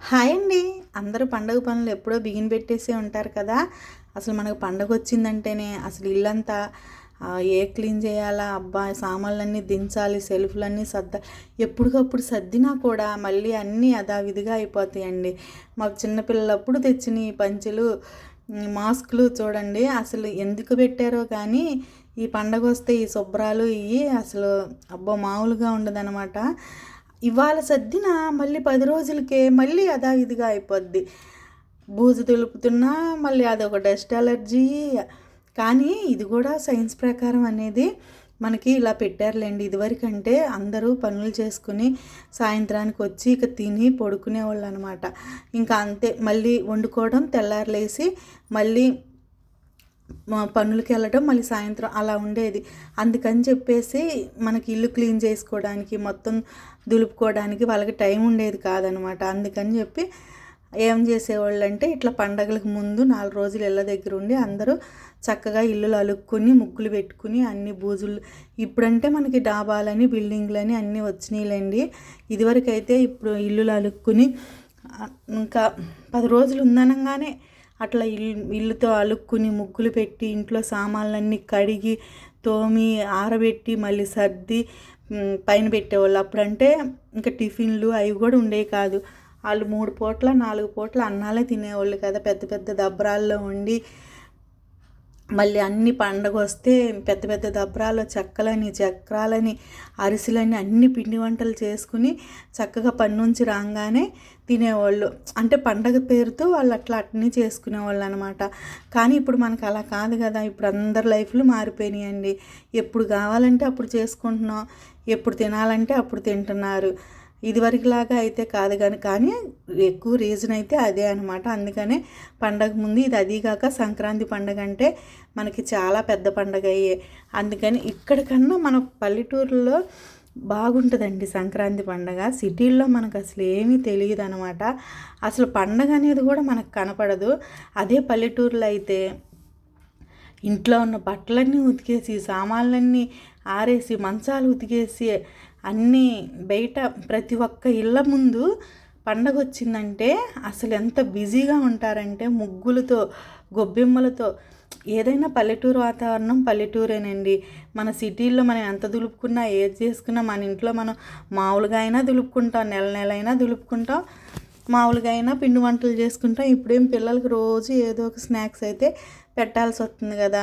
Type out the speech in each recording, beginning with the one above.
Hi అండి. అందరూ పండగ పనులు ఎప్పుడో బిగిన్ పెట్టేసే ఉంటారు కదా. అసలు మనకు పండగ వచ్చిందంటేనే అసలు ఇల్లంతా ఏ క్లీన్ చేయాలా? అబ్బా సామాన్లన్నీ దించాలి సెల్ఫ్లన్నీ సర్ద ఎప్పటికప్పుడు సర్దినా కూడా మళ్ళీ అన్నీ అదావిధిగా అయిపోతాయండి. మాకు చిన్నపిల్లలప్పుడు తెచ్చిన ఈ పంచెలు మాస్కులు చూడండి. అసలు ఎందుకు పెట్టారో కానీ ఈ పండగ వస్తే ఈ శుభ్రాలు ఇవి అసలు అబ్బో మామూలుగా ఉండదనమాట ఇవాళ సర్దిన మళ్ళీ పది రోజులకే మళ్ళీ ఇదిగా అయిపోద్ది. బూజు తులుపుతున్నా మళ్ళీ అదొక డస్ట్ అలర్జీ. కానీ ఇది కూడా సైన్స్ ప్రకారం అనేది మనకి ఇలా పెట్టారులేండి. ఇదివరకంటే అందరూ పనులు చేసుకుని సాయంత్రానికి వచ్చి ఇక తిని పడుకునేవాళ్ళు అనమాట ఇంకా అంతే మళ్ళీ వండుకోవడం తెల్లారులేసి మళ్ళీ పనులకి వెళ్ళడం మళ్ళీ సాయంత్రం అలా ఉండేది. అందుకని చెప్పేసి మనకి ఇల్లు క్లీన్ చేసుకోవడానికి మొత్తం దులుపుకోవడానికి వాళ్ళకి టైం ఉండేది కాదనమాట. అందుకని చెప్పి ఏం చేసేవాళ్ళు అంటే ఇట్లా పండగలకు ముందు నాలుగు రోజులు ఇళ్ళ దగ్గర ఉండి అందరూ చక్కగా ఇల్లులు అలుక్కుని ముగ్గులు పెట్టుకుని అన్ని బూజులు ఇప్పుడంటే మనకి డాబాలని బిల్డింగ్లని అన్నీ వచ్చినాయిలేండి. ఇదివరకైతే ఇప్పుడు ఇల్లులు అలుక్కుని ఇంకా పది రోజులు ఉందనగానే అట్లా ఇల్లు ఇల్లుతో అలుక్కుని ముగ్గులు పెట్టి ఇంట్లో సామాన్లన్నీ కడిగి తోమి ఆరబెట్టి మళ్ళీ సర్ది పైన పెట్టేవాళ్ళు. అప్పుడంటే ఇంకా టిఫిన్లు అవి కూడా ఉండేవి కాదు. వాళ్ళు మూడు పూట్ల నాలుగు పూట్ల అన్నాలే తినేవాళ్ళు కదా. పెద్ద పెద్ద దబ్బరాల్లో ఉండి మళ్ళీ అన్ని పండగ వస్తే పెద్ద పెద్ద దబ్రాలు చెక్కలని చక్రాలని అరిసెలని అన్ని పిండి వంటలు చేసుకుని చక్కగా పని నుంచి రాగానే తినేవాళ్ళు. అంటే పండగ పేరుతో వాళ్ళు అట్లా అట్నే చేసుకునేవాళ్ళు అనమాట కానీ ఇప్పుడు మనకు అలా కాదు కదా. ఇప్పుడు అందరి లైఫ్లు మారిపోయినాయండి. ఎప్పుడు కావాలంటే అప్పుడు చేసుకుంటున్నాం. ఎప్పుడు తినాలంటే అప్పుడు తింటున్నారు. ఇదివరకులాగా అయితే కాదు కానీ కానీ ఎక్కువ రీజన్ అయితే అదే అనమాట అందుకనే పండగ ముందు ఇది అదీగాక సంక్రాంతి పండగ అంటే మనకి చాలా పెద్ద పండగ అయ్యే. అందుకని ఇక్కడికన్నా మన పల్లెటూరులో బాగుంటుందండి సంక్రాంతి పండగ. సిటీల్లో మనకు అసలు ఏమీ తెలియదు అనమాట అసలు పండగ అనేది కూడా మనకు కనపడదు. అదే పల్లెటూరులో అయితే ఇంట్లో ఉన్న బట్టలన్నీ ఉతికేసి సామాన్లన్నీ ఆరేసి మంచాలు ఉతికేసి అన్నీ బయట ప్రతి ఒక్క ఇళ్ళ ముందు పండగ వచ్చిందంటే అసలు ఎంత బిజీగా ఉంటారంటే ముగ్గులతో గొబ్బెమ్మలతో. ఏదైనా పల్లెటూరు వాతావరణం పల్లెటూరేనండి. మన సిటీల్లో మనం ఎంత దులుపుకున్నా ఏది చేసుకున్నా మన ఇంట్లో మనం మామూలుగా అయినా దులుపుకుంటాం నెల నెల అయినా దులుపుకుంటాం మామూలుగా అయినా పిండి వంటలు చేసుకుంటాం. ఇప్పుడేం పిల్లలకి రోజు ఏదో ఒక స్నాక్స్ అయితే పెట్టాల్సి వస్తుంది కదా.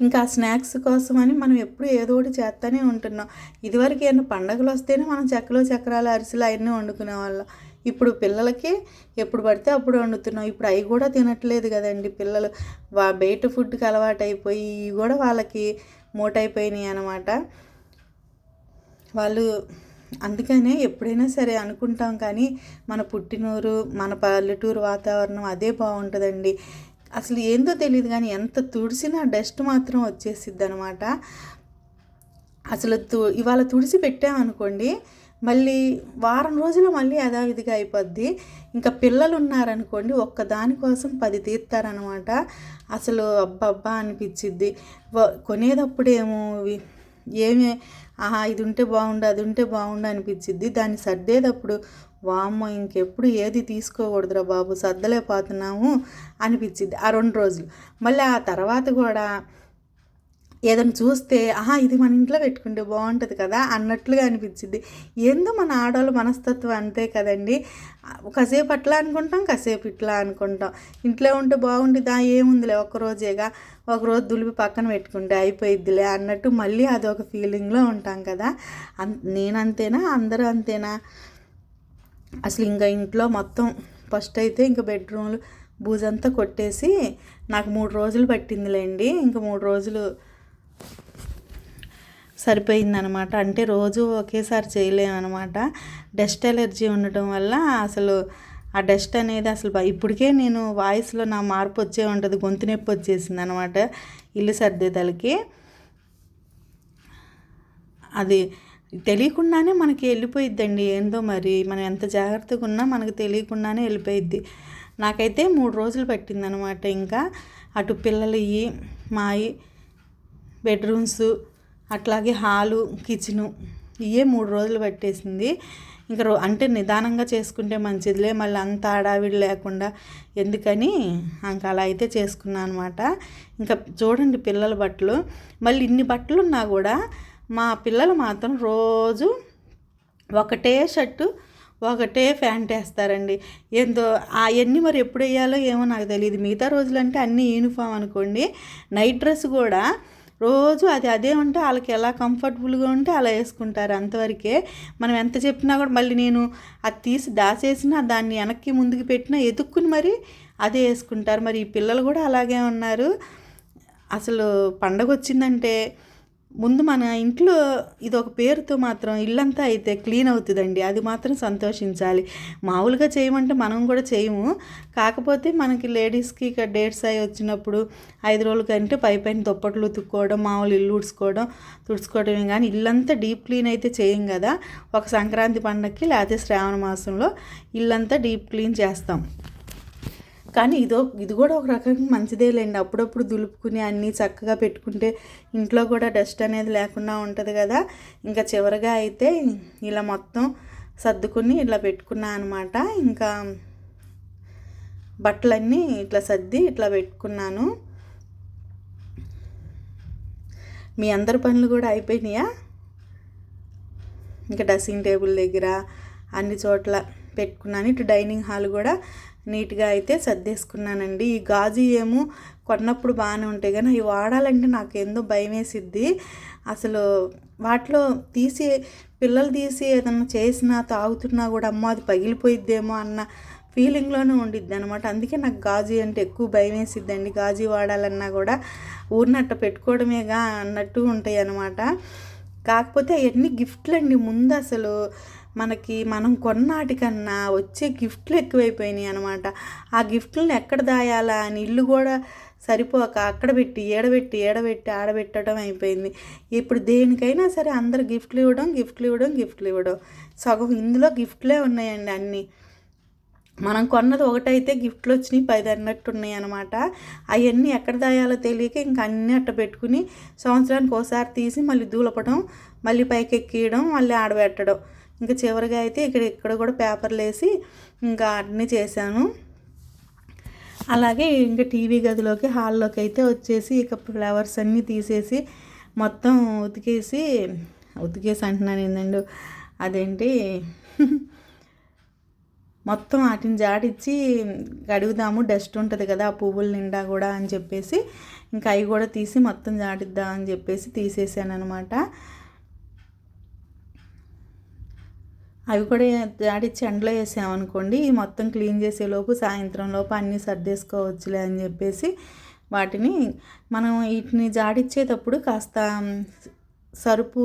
ఇంకా స్నాక్స్ స్నాక్స్ కోసమని మనం ఎప్పుడు ఏదో ఒకటి చేస్తూనే ఉంటున్నాం. ఇదివరకు ఏమైనా పండగలు వస్తేనే మనం చెక్కలు చక్రాలు అరిసెలు అవన్నీ వండుకునే వాళ్ళం ఇప్పుడు పిల్లలకి ఎప్పుడు పడితే అప్పుడు వండుతున్నాం. ఇప్పుడు అవి కూడా తినట్లేదు కదండి పిల్లలు. వా బయట ఫుడ్కి అలవాటు అయిపోయి ఇవి కూడా వాళ్ళకి మూటైపోయినాయి అనమాట వాళ్ళు అందుకనే ఎప్పుడైనా సరే అనుకుంటాం కానీ మన పుట్టినూరు మన పల్లెటూరు వాతావరణం అదే బాగుంటుందండి. అసలు ఏందో తెలియదు కానీ ఎంత తుడిసినా డస్ట్ మాత్రం వచ్చేసిద్ది అనమాట అసలు తు ఇవాళ తుడిసి పెట్టామనుకోండి మళ్ళీ వారం రోజులు మళ్ళీ యథావిధిగా అయిపోద్ది. ఇంకా పిల్లలు ఉన్నారనుకోండి ఒక్క దానికోసం పది తీస్తారనమాట అసలు అబ్బబ్బా అనిపించిద్ది కొనేటప్పుడేమో ఏమే ఆహా ఇది ఉంటే బాగుండు అది ఉంటే బాగుండు అనిపించిద్ది దాన్ని సర్దేటప్పుడు వామ్మో ఇంకెప్పుడు ఏది తీసుకోకూడదురా బాబు సర్దలేకపోతున్నాము అనిపించిద్ది ఆ రెండు రోజులు. మళ్ళీ ఆ తర్వాత కూడా ఏదైనా చూస్తే ఆహా ఇది మన ఇంట్లో పెట్టుకుంటే బాగుంటుంది కదా అన్నట్లుగా అనిపించింది. ఏందో మన ఆడవాళ్ళ మనస్తత్వం అంతే కదండి. కాసేపు అట్లా అనుకుంటాం కాసేపు ఇట్లా అనుకుంటాం. ఇంట్లో ఉంటే బాగుండేదా ఏముందిలే ఒక రోజేగా ఒక రోజు దులిపి పక్కన పెట్టుకుంటే అయిపోయిద్దిలే అన్నట్టు మళ్ళీ అదొక ఫీలింగ్లో ఉంటాం కదా. నేను నేనంతేనా అందరూ అంతేనా? అసలు ఇంకా ఇంట్లో మొత్తం ఫస్ట్ అయితే ఇంకా బెడ్రూమ్లు బూజంతా కొట్టేసి నాకు మూడు రోజులు పట్టిందిలేండి. ఇంకా మూడు రోజులు సరిపోయిందనమాట. అంటే రోజు ఒకేసారి చేయలేమన్నమాట డస్ట్ ఎలర్జీ ఉండటం వల్ల అసలు ఆ డస్ట్ అనేది అసలు ఇప్పటికే నేను వాయిస్లో నా మార్పు వచ్చే ఉంటుంది. గొంతు నొప్పి వచ్చేసింది అనమాట ఇల్లు సర్దేతలకి అది తెలియకుండానే మనకి వెళ్ళిపోయిద్దండి. ఏందో మరి? మనం ఎంత జాగ్రత్తగా ఉన్నా మనకు తెలియకుండానే వెళ్ళిపోయిద్ది. నాకైతే మూడు రోజులు పట్టిందనమాట. ఇంకా అటు పిల్లలు ఇవి మాయి బెడ్రూమ్స్ అట్లాగే హాలు కిచెను ఇవే మూడు రోజులు పట్టేసింది. ఇంకా రో అంటే నిదానంగా చేసుకుంటే మంచిదిలే. మళ్ళీ అంత హడావిడి లేకుండా ఎందుకని ఇంకా అలా అయితే చేసుకున్నాను అనమాట. ఇంకా చూడండి పిల్లల బట్టలు. మళ్ళీ ఇన్ని బట్టలు ఉన్నా కూడా మా పిల్లలు మాత్రం రోజు ఒకటే షర్టు ఒకటే ప్యాంట్ వేస్తారండి. ఏందో అవన్నీ మరి ఎప్పుడు వేయాలో ఏమో నాకు తెలియదు మిగతా రోజులంటే అన్నీ యూనిఫామ్ అనుకోండి. నైట్ డ్రెస్ కూడా రోజు అది అదే ఉంటే వాళ్ళకి ఎలా కంఫర్టబుల్గా ఉంటే అలా వేసుకుంటారు అంతవరకే. మనం ఎంత చెప్పినా కూడా మళ్ళీ నేను అది తీసి దాచేసినా దాన్ని వెనక్కి ముందుకు పెట్టినా ఎదుక్కుని మరి అదే వేసుకుంటారు. మరి ఈ పిల్లలు కూడా అలాగే ఉన్నారు. అసలు పండగ వచ్చిందంటే ముందు మన ఇంట్లో ఇది ఒక పేరుతో మాత్రం ఇల్లంతా అయితే క్లీన్ అవుతుందండి. అది మాత్రం సంతోషించాలి. మామూలుగా చేయమంటే మనం కూడా చేయము. కాకపోతే మనకి లేడీస్కి ఇక డేట్స్ అయి వచ్చినప్పుడు ఐదు రోజుల కంటే పై పైన దుప్పట్లు ఉతుక్కోవడం మామూలు ఇల్లు ఉడుచుకోవడం తుడుచుకోవడమే కానీ ఇల్లంతా డీప్ క్లీన్ అయితే చేయం కదా. ఒక సంక్రాంతి పండగకి లేకపోతే శ్రావణ మాసంలో ఇల్లంతా డీప్ క్లీన్ చేస్తాం. కానీ ఇదో ఇది కూడా ఒక రకంగా మంచిదేలేండి అప్పుడప్పుడు దులుపుకుని అన్నీ చక్కగా పెట్టుకుంటే ఇంట్లో కూడా డస్ట్ అనేది లేకుండా ఉంటుంది కదా. ఇంకా చివరిగా అయితే ఇలా మొత్తం సర్దుకుని ఇలా పెట్టుకున్నా అనమాట. ఇంకా బట్టలన్నీ ఇట్లా సర్ది ఇట్లా పెట్టుకున్నాను. మీ అందరి పనులు కూడా అయిపోయినాయా? ఇంకా డ్రెస్సింగ్ టేబుల్ దగ్గర అన్ని చోట్ల పెట్టుకున్నాను. ఇటు డైనింగ్ హాల్ కూడా నీట్గా అయితే సర్దేసుకున్నానండి. ఈ గాజు ఏమో కొన్నప్పుడు బాగానే ఉంటాయి కానీ అవి వాడాలంటే నాకు ఎంతో భయం వేసిద్ది అసలు వాటిలో తీసి పిల్లలు తీసి ఏదన్నా చేసినా తాగుతున్నా కూడా అమ్మ అది పగిలిపోయిద్దేమో అన్న ఫీలింగ్లోనే ఉండిద్ది అనమాట అందుకే నాకు గాజు అంటే ఎక్కువ భయం వేసిద్దండి గాజు వాడాలన్నా కూడా ఊరినట్ట పెట్టుకోవడమేగా అన్నట్టు ఉంటాయి అనమాట కాకపోతే అవన్నీ గిఫ్ట్లు అండి ముందు అసలు మనకి మనం కొన్నాటికన్నా వచ్చే గిఫ్ట్లు ఎక్కువైపోయినాయి అనమాట ఆ గిఫ్ట్లను ఎక్కడ దాయాలా? అని ఇల్లు కూడా సరిపోక అక్కడ పెట్టి ఏడబెట్టి ఏడబెట్టి ఆడబెట్టడం అయిపోయింది. ఇప్పుడు దేనికైనా సరే అందరు గిఫ్ట్లు ఇవ్వడం గిఫ్ట్లు ఇవ్వడం గిఫ్ట్లు ఇవ్వడం. సగం ఇందులో గిఫ్ట్లే ఉన్నాయండి అన్నీ. మనం కొన్నది ఒకటైతే గిఫ్ట్లు వచ్చినాయి పది అన్నట్టు ఉన్నాయి అనమాట అవన్నీ ఎక్కడ దాయాలో తెలియక ఇంక అన్నీ అట్ట పెట్టుకుని సంవత్సరానికి ఒకసారి తీసి మళ్ళీ దూలపడం మళ్ళీ పైకి ఎక్కియడం మళ్ళీ ఆడబెట్టడం. ఇంకా చివరిగా అయితే ఇక్కడ ఇక్కడ కూడా పేపర్లు వేసి ఇంకా అన్నీ చేశాను. అలాగే ఇంకా టీవీ గదిలోకి హాల్లోకి అయితే వచ్చేసి ఇక ఫ్లవర్స్ అన్నీ తీసేసి మొత్తం ఉతికేసి ఉతికేసి అంటున్నాను ఏంటండి అదేంటి? మొత్తం వాటిని జాడిచ్చి కడుగుదాము డస్ట్ ఉంటుంది కదా ఆ పువ్వుల నిండా కూడా అని చెప్పేసి ఇంకా అవి కూడా తీసి మొత్తం జాడిద్దాం అని చెప్పేసి తీసేసాను అనమాట అవి కూడా జాడిచ్చి ఎండలో వేసామనుకోండి మొత్తం క్లీన్ చేసేలోపు సాయంత్రం లోపు అన్నీ సర్దేసుకోవచ్చులే అని చెప్పేసి వాటిని మనం వీటిని జాడిచ్చేటప్పుడు కాస్త సరుపు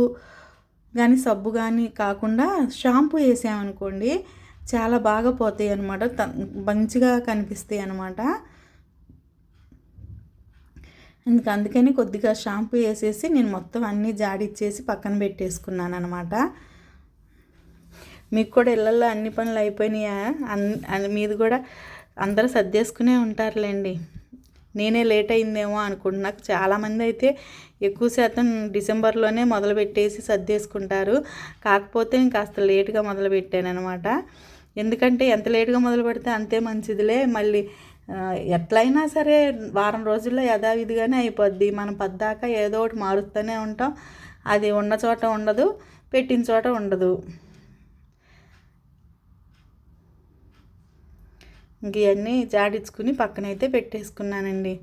కానీ సబ్బు కానీ కాకుండా షాంపూ వేసామనుకోండి చాలా బాగా పోతాయి అనమాట మంచిగా కనిపిస్తాయి అనమాట ఇంక అందుకని కొద్దిగా షాంపూ వేసేసి నేను మొత్తం అన్నీ జాడిచ్చేసి పక్కన పెట్టేసుకున్నాను అనమాట మీకు కూడా ఇళ్ళల్లో అన్ని పనులు అయిపోయినాయా? అన్ మీది కూడా అందరూ సర్దేసుకునే ఉంటారులేండి. నేనే లేట్ అయిందేమో అనుకుంటున్నా. చాలామంది అయితే ఎక్కువ శాతం డిసెంబర్లోనే మొదలుపెట్టేసి సర్దేసుకుంటారు. కాకపోతే కాస్త లేటుగా మొదలుపెట్టానమాట అనమాట ఎందుకంటే ఎంత లేటుగా మొదలు పెడితే అంతే మంచిదిలే. మళ్ళీ ఎట్లయినా సరే వారం రోజుల్లో యథావిధిగానే అయిపోద్ది. మనం పద్దాక ఏదో ఒకటి మారుస్తూనే ఉంటాం. అది ఉన్న చోట ఉండదు పెట్టిన చోట ఉండదు. ఇంక ఇవన్నీ జాడించుకుని పక్కనైతే పెట్టేసుకున్నానండి.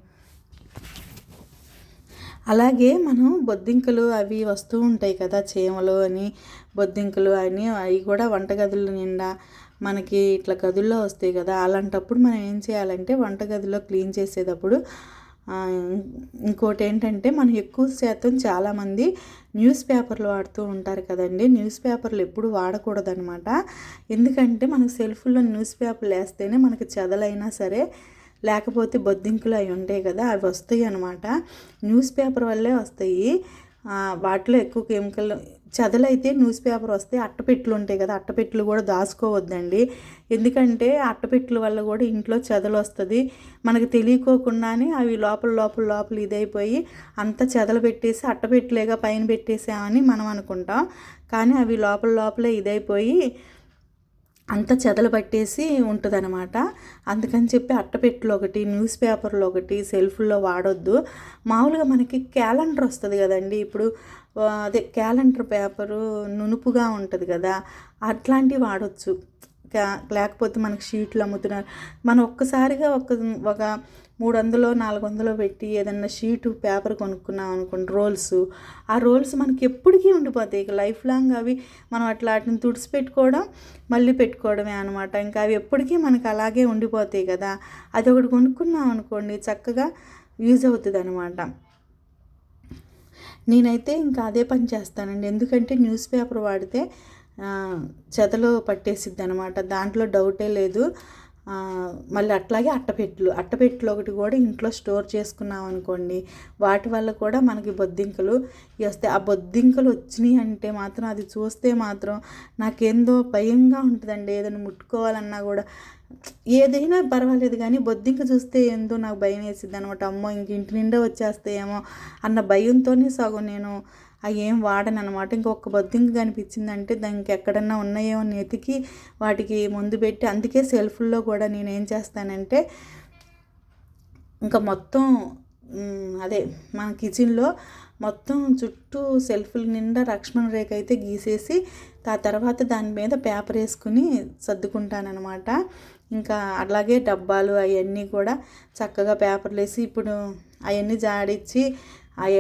అలాగే మనం బొద్దింకలు అవి వస్తూ ఉంటాయి కదా చీమలు అని బొద్దింకలు అని అవి కూడా వంటగదుల నిండా మనకి ఇట్లా గదుల్లో వస్తాయి కదా అలాంటప్పుడు మనం ఏం చేయాలంటే వంటగదిలో క్లీన్ చేసేటప్పుడు ఇంకోటి ఏంటంటే మనం ఎక్కువ శాతం చాలామంది న్యూస్ పేపర్లు వాడుతూ ఉంటారు కదండి. న్యూస్ పేపర్లు ఎప్పుడు వాడకూడదనమాట ఎందుకంటే మనకు సెల్ఫ్లో న్యూస్ పేపర్లు వేస్తేనే మనకి చదలైనా సరే లేకపోతే బొద్దింకులు అవి ఉంటాయి కదా అవి వస్తాయి అనమాట న్యూస్ పేపర్ వల్లే వస్తాయి. వాటిలో ఎక్కువ కెమికల్ చదలైతే న్యూస్ పేపర్ వస్తే అట్టపెట్లు ఉంటాయి కదా అట్టపెట్లు కూడా దాచుకోవద్దండి. ఎందుకంటే అట్టపెట్ల వల్ల కూడా ఇంట్లో చెదలు వస్తుంది మనకు తెలియకోకుండానే అవి లోపల లోపల లోపల ఇదైపోయి అంత చెదలు పెట్టేసి అట్టపెట్లేగా పైన పెట్టేసామని మనం అనుకుంటాం. కానీ అవి లోపల లోపలే ఇదైపోయి అంతా చెదలు పట్టేసి ఉంటుందన్నమాట. అందుకని చెప్పి అట్టపెట్టులో ఒకటి న్యూస్ పేపర్లో ఒకటి సెల్ఫ్లో వాడొద్దు. మామూలుగా మనకి క్యాలెండర్ వస్తుంది కదండి. ఇప్పుడు అదే క్యాలెండర్ పేపరు నునుపుగా ఉంటుంది కదా అట్లాంటివి వాడొచ్చు. లేకపోతే మనకి షీట్లు అమ్ముతున్నారు. మనం ఒక్కసారిగా ఒక ఒక మూడు వందలు నాలుగు వందలు పెట్టి ఏదన్నా షీటు పేపర్ కొనుక్కున్నాం అనుకోండి రోల్స్. ఆ రోల్స్ మనకి ఎప్పటికీ ఉండిపోతాయి. ఇక లైఫ్ లాంగ్ అవి మనం అట్లా వాటిని తుడిచి పెట్టుకోవడం మళ్ళీ పెట్టుకోవడమే అనమాట ఇంకా అవి ఎప్పటికీ మనకు అలాగే ఉండిపోతాయి కదా. అది ఒకటి కొనుక్కున్నాం అనుకోండి చక్కగా యూజ్ అవుతుంది అనమాట నేనైతే ఇంకా అదే పని చేస్తానండి. ఎందుకంటే న్యూస్ పేపర్ వాడితే చెతలో చెదలో పట్టేసిద్ది అనమాట దాంట్లో డౌటే లేదు. మళ్ళీ అట్లాగే అట్టపెట్లు అట్టపెట్లు ఒకటి కూడా ఇంట్లో స్టోర్ చేసుకున్నాం అనుకోండి వాటి వల్ల కూడా మనకి బొద్దింకలు వస్తాయి ఆ బొద్దింకలు వచ్చినాయి అంటే మాత్రం అది చూస్తే మాత్రం నాకేందో భయంగా ఉంటుందండి. ఏదైనా ముట్టుకోవాలన్నా కూడా ఏదైనా పర్వాలేదు కానీ బొద్దింక చూస్తే ఏందో నాకు భయం వేసిద్ది అనమాట అమ్మో ఇంక ఇంటి నిండా వచ్చేస్తాయేమో అన్న భయంతోనే సగం నేను అవి ఏం వాడను అనమాట ఇంకొక బొద్దింక కనిపించిందంటే దానికి ఎక్కడన్నా ఉన్నాయేమో అని ఎతికి వాటికి ముందు పెట్టి అందుకే సెల్ఫ్ల్లో కూడా నేను ఏం చేస్తానంటే ఇంకా మొత్తం అదే మన కిచెన్లో మొత్తం చుట్టూ సెల్ఫ్ల నిండా లక్ష్మణ రేఖ అయితే గీసేసి ఆ తర్వాత దాని మీద పేపర్ వేసుకుని సర్దుకుంటానమాట ఇంకా అలాగే డబ్బాలు అవన్నీ కూడా చక్కగా పేపర్లు వేసి ఇప్పుడు అవన్నీ జాడించి అయ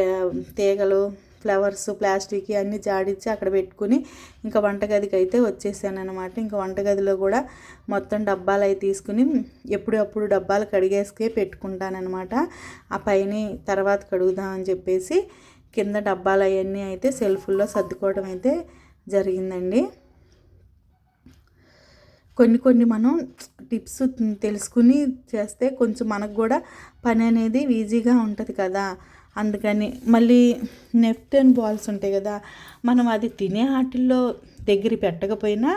తీగలు ఫ్లవర్స్ ప్లాస్టిక్ అన్నీ జాడించి అక్కడ పెట్టుకుని ఇంకా వంటగదికి అయితే వచ్చేసాను అనమాట ఇంకా వంటగదిలో కూడా మొత్తం డబ్బాలు అవి తీసుకుని ఎప్పుడప్పుడు డబ్బాలు కడిగేసుకే పెట్టుకుంటానమాట ఆ పైన తర్వాత కడుగుదామని చెప్పేసి కింద డబ్బాలు అవన్నీ అయితే సెల్ఫుల్లో సర్దుకోవడం అయితే జరిగిందండి. కొన్ని కొన్ని మనం టిప్స్ తెలుసుకుని చేస్తే కొంచెం మనకు కూడా పని అనేది ఈజీగా ఉంటుంది కదా. అందుకని మళ్ళీ నెఫ్టన్ బాల్స్ ఉంటాయి కదా మనం అది తినే ఆటిల్లో దగ్గర పెట్టకపోయినా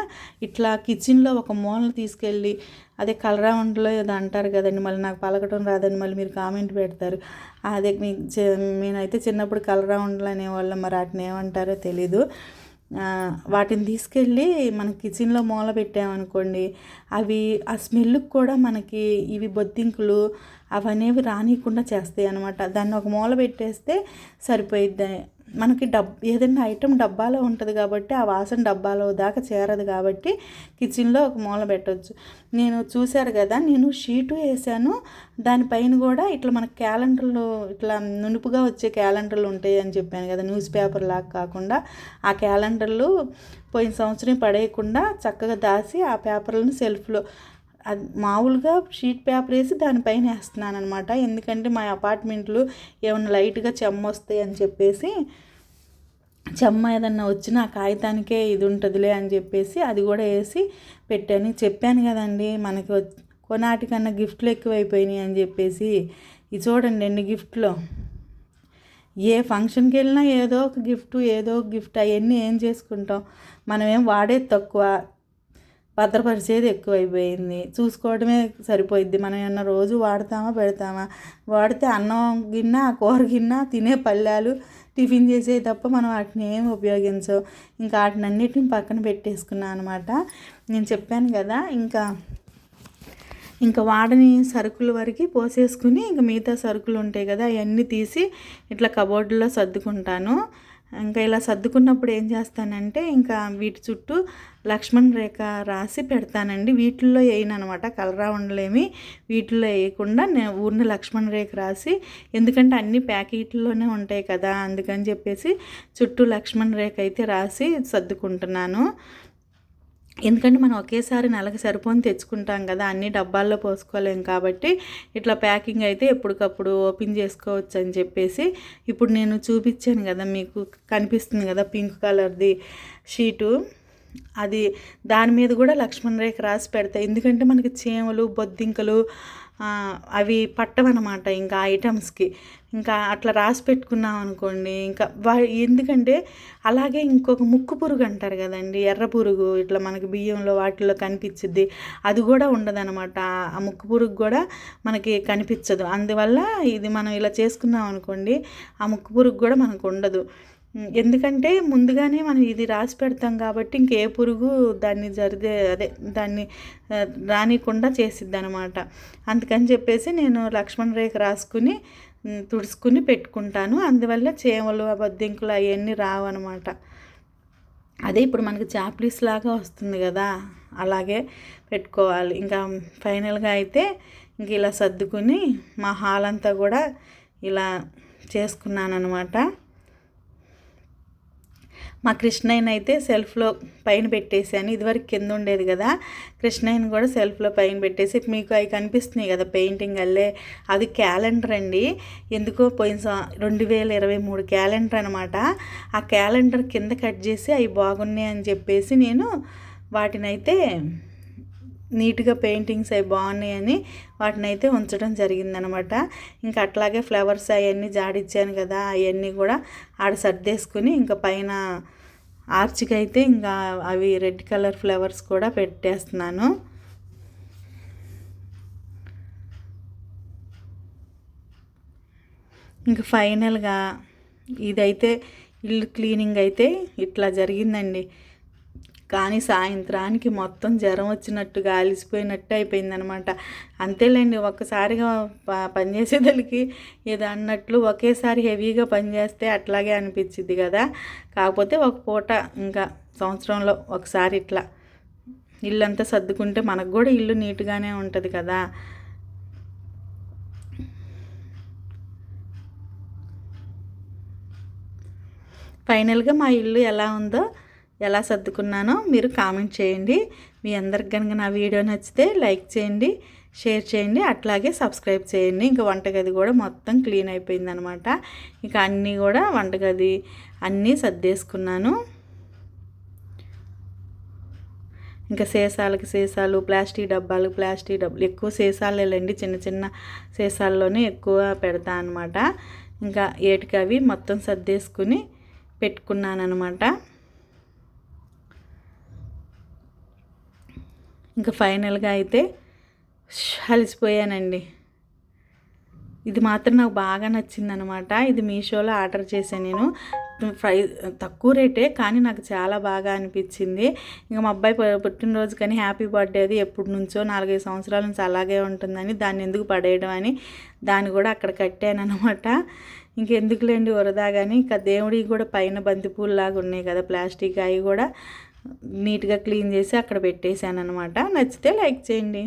ఇట్లా కిచెన్లో ఒక మూలను తీసుకెళ్ళి అదే కలరౌండ్లో ఏదో అంటారు కదండి మళ్ళీ నాకు పలకటం రాదని మళ్ళీ మీరు కామెంట్ పెడతారు. అదే మీ నేనైతే చిన్నప్పుడు కలరౌండ్లు అనేవాళ్ళం మరి వాటిని ఏమంటారో తెలీదు. వాటిని తీసుకెళ్ళి మన కిచెన్లో మూల పెట్టామనుకోండి అవి ఆ స్మెల్కి కూడా మనకి ఇవి బొద్దింకులు అవనేవి రానియకుండా చేస్తాయి అనమాట దాన్ని ఒక మూల పెట్టేస్తే సరిపోయిద్ది. మనకి డబ్ ఏదైనా ఐటెం డబ్బాలో ఉంటుంది కాబట్టి ఆ వాసన డబ్బాలో దాకా చేరదు కాబట్టి కిచెన్లో ఒక మూల పెట్టవచ్చు నేను చూశారు కదా నేను షీటు వేసాను. దానిపైన కూడా ఇట్లా మన క్యాలెండర్లు ఇట్లా నునుపుగా వచ్చే క్యాలెండర్లు ఉంటాయి అని చెప్పాను కదా న్యూస్ పేపర్ లాగా కాకుండా. ఆ క్యాలెండర్లు పోయిన సంవత్సరం పడేయకుండా చక్కగా దాసి ఆ పేపర్లను సెల్ఫ్లో అది మామూలుగా షీట్ పేపర్ వేసి దానిపైన వేస్తున్నాను అనమాట ఎందుకంటే మా అపార్ట్మెంట్లు ఏమైనా లైట్గా చెమ్మ వస్తాయి అని చెప్పేసి చెమ్మ ఏదన్నా వచ్చినా ఆ కాగితానికే ఇది ఉంటుందిలే అని చెప్పేసి అది కూడా వేసి పెట్టాను. చెప్పాను కదండి మనకి కొనాటికన్నా గిఫ్ట్లు ఎక్కువైపోయినాయి అని చెప్పేసి. ఇది చూడండి అండి గిఫ్ట్లు. ఏ ఫంక్షన్కి వెళ్ళినా ఏదో ఒక గిఫ్ట్ ఏదో ఒక గిఫ్ట్ అవన్నీ ఏం చేసుకుంటాం? మనం ఏం వాడేది తక్కువ. భద్రపరిచేది ఎక్కువైపోయింది. చూసుకోవడమే సరిపోయిద్ది. మనం ఏమన్నా రోజు వాడతామా పెడతామా? వాడితే అన్నం గిన్న ఆ కూర గిన్నె తినే పళ్ళాలు టిఫిన్ చేసే తప్ప మనం వాటిని ఏం ఉపయోగించవు. ఇంకా వాటిని అన్నిటిని పక్కన పెట్టేసుకున్నాను అనమాట. నేను చెప్పాను కదా ఇంకా ఇంకా వాడని సరుకుల వరకు పోసేసుకుని ఇంకా మిగతా సరుకులు ఉంటాయి కదా అవన్నీ తీసి ఇట్లా కబోర్డులో సర్దుకుంటాను. ఇంకా ఇలా సర్దుకున్నప్పుడు ఏం చేస్తానంటే ఇంకా వీటి చుట్టూ లక్ష్మణ్ రేఖ రాసి పెడతానండి. వీటిల్లో వేయను అనమాట కలరా ఉండలేమి. వీటిల్లో వేయకుండా నేను ఊరిని లక్ష్మణ్ రేఖ రాసి ఎందుకంటే అన్ని ప్యాకెట్లోనే ఉంటాయి కదా అందుకని చెప్పేసి చుట్టూ లక్ష్మణ్ రేఖ అయితే రాసి సర్దుకుంటున్నాను. ఎందుకంటే మనం ఒకేసారి నెలకు సరిపోని తెచ్చుకుంటాం కదా అన్ని డబ్బాల్లో పోసుకోలేం కాబట్టి ఇట్లా ప్యాకింగ్ అయితే ఎప్పటికప్పుడు ఓపెన్ చేసుకోవచ్చు అని చెప్పేసి ఇప్పుడు నేను చూపించాను కదా మీకు కనిపిస్తుంది కదా పింక్ కలర్ది షీటు. అది దాని మీద కూడా లక్ష్మణ్ రేఖ రాసి పెడతాయి ఎందుకంటే మనకి చీమలు బొద్దింకలు అవి పట్టవన్నమాట ఇంకా ఐటమ్స్కి. ఇంకా అట్లా రాసి పెట్టుకున్నాం అనుకోండి ఇంకా వా ఎందుకంటే అలాగే ఇంకొక ముక్కు పురుగు అంటారు కదండి ఎర్ర పురుగు ఇట్లా మనకి బియ్యంలో వాటిల్లో కనిపించిద్ది అది కూడా ఉండదనమాట ఆ ముక్కు పురుగు కూడా మనకి కనిపించదు అందువల్ల ఇది మనం ఇలా చేసుకున్నాం అనుకోండి ఆ ముక్కు పురుగు కూడా మనకు ఉండదు. ఎందుకంటే ముందుగానే మనం ఇది రాసి పెడతాం కాబట్టి ఇంకే పురుగు దాన్ని జరిగే అదే దాన్ని రానికుండా చేసిద్ది అనమాట అందుకని చెప్పేసి నేను లక్ష్మణ రేఖ రాసుకుని తుడుచుకుని పెట్టుకుంటాను. అందువల్ల చేమలు అబద్ధింకులు అవన్నీ రావు అనమాట అదే ఇప్పుడు మనకి చాప్లీస్ లాగా వస్తుంది కదా అలాగే పెట్టుకోవాలి. ఇంకా ఫైనల్గా అయితే ఇంక ఇలా సర్దుకుని మా హాల్ అంతా కూడా ఇలా చేసుకున్నాను అనమాట మా కృష్ణయ్యని అయితే సెల్ఫ్లో పైన పెట్టేసాను ఇదివరకు కింద ఉండేది కదా. కృష్ణయ్యని కూడా సెల్ఫ్లో పైన పెట్టేసి మీకు అవి కనిపిస్తున్నాయి కదా పెయింటింగ్ అల్లే. అది క్యాలెండర్ అండి. ఎందుకో పోయిన సం- రెండు వేల ఇరవై మూడు క్యాలెండర్ అనమాట ఆ క్యాలెండర్ కింద కట్ చేసి అవి బాగున్నాయి అని చెప్పేసి నేను వాటినైతే నీట్గా పెయింటింగ్స్ అవి బాగున్నాయని వాటిని అయితే ఉంచడం జరిగిందనమాట. ఇంకా అట్లాగే ఫ్లవర్స్ అవన్నీ జాడిచ్చాను కదా అవన్నీ కూడా ఆడ సర్దేసుకుని ఇంకా పైన ఆర్చ్కి అయితే ఇంకా అవి రెడ్ కలర్ ఫ్లవర్స్ కూడా పెట్టేస్తున్నాను. ఇంకా ఫైనల్గా ఇదైతే ఇల్లు క్లీనింగ్ అయితే ఇట్లా జరిగిందండి. కానీ సాయంత్రానికి మొత్తం జ్వరం వచ్చినట్టుగా అలిసిపోయినట్టు అయిపోయిందనమాట. అంతేలేండి ఒక్కసారిగా ప- పనిచేసేదానికి ఏదో అన్నట్లు ఒకేసారి హెవీగా పనిచేస్తే అట్లాగే అనిపించింది కదా. కాకపోతే ఒక పూట ఇంకా సంవత్సరంలో ఒకసారి ఇట్లా. ఇల్లంతా సర్దుకుంటే మనకు కూడా ఇల్లు నీట్గానే ఉంటుంది కదా. ఫైనల్గా మా ఇల్లు ఎలా ఉందో ఎలా సర్దుకున్నానో మీరు కామెంట్ చేయండి. మీ అందరికి కనుక నా వీడియో నచ్చితే లైక్ చేయండి షేర్ చేయండి అట్లాగే సబ్స్క్రైబ్ చేయండి. ఇంకా వంటగది కూడా మొత్తం క్లీన్ అయిపోయిందనమాట. ఇంకా అన్నీ కూడా వంటగది అన్నీ సర్దేసుకున్నాను. ఇంకా సీసాలకి సీసాలు ప్లాస్టిక్ డబ్బాలు ప్లాస్టిక్ డబ్బాలు ఎక్కువ సీసాలేలండి చిన్న చిన్న సీసాల్లోనే ఎక్కువ పెడతా అనమాట. ఇంకా ఏటికి అవి మొత్తం సర్దేసుకుని పెట్టుకున్నాను అనమాట ఇంకా ఫైనల్గా అయితే అలిసిపోయానండి. అలసిపోయానండి ఇది మాత్రం నాకు బాగా నచ్చిందనమాట ఇది మీషోలో ఆర్డర్ చేశాను నేను. ఫ్రై తక్కువ రేటే కానీ నాకు చాలా బాగా అనిపించింది. ఇంకా మా అబ్బాయి పుట్టినరోజు కానీ హ్యాపీ బర్త్డే అది ఎప్పటి నుంచో నాలుగైదు సంవత్సరాల నుంచి అలాగే ఉంటుందని దాన్ని ఎందుకు పడేయడం అని దాన్ని కూడా అక్కడ కట్టాను అనమాట ఇంకెందుకులేండి వరదా కానీ ఇంకా దేవుడికి కూడా పైన బంతిపూలు లాగా ఉన్నాయి కదా ప్లాస్టిక్ అవి కూడా. నీట్గా క్లీన్ చేసి అక్కడ పెట్టేశాను అనమాట నచ్చితే లైక్ చేయండి.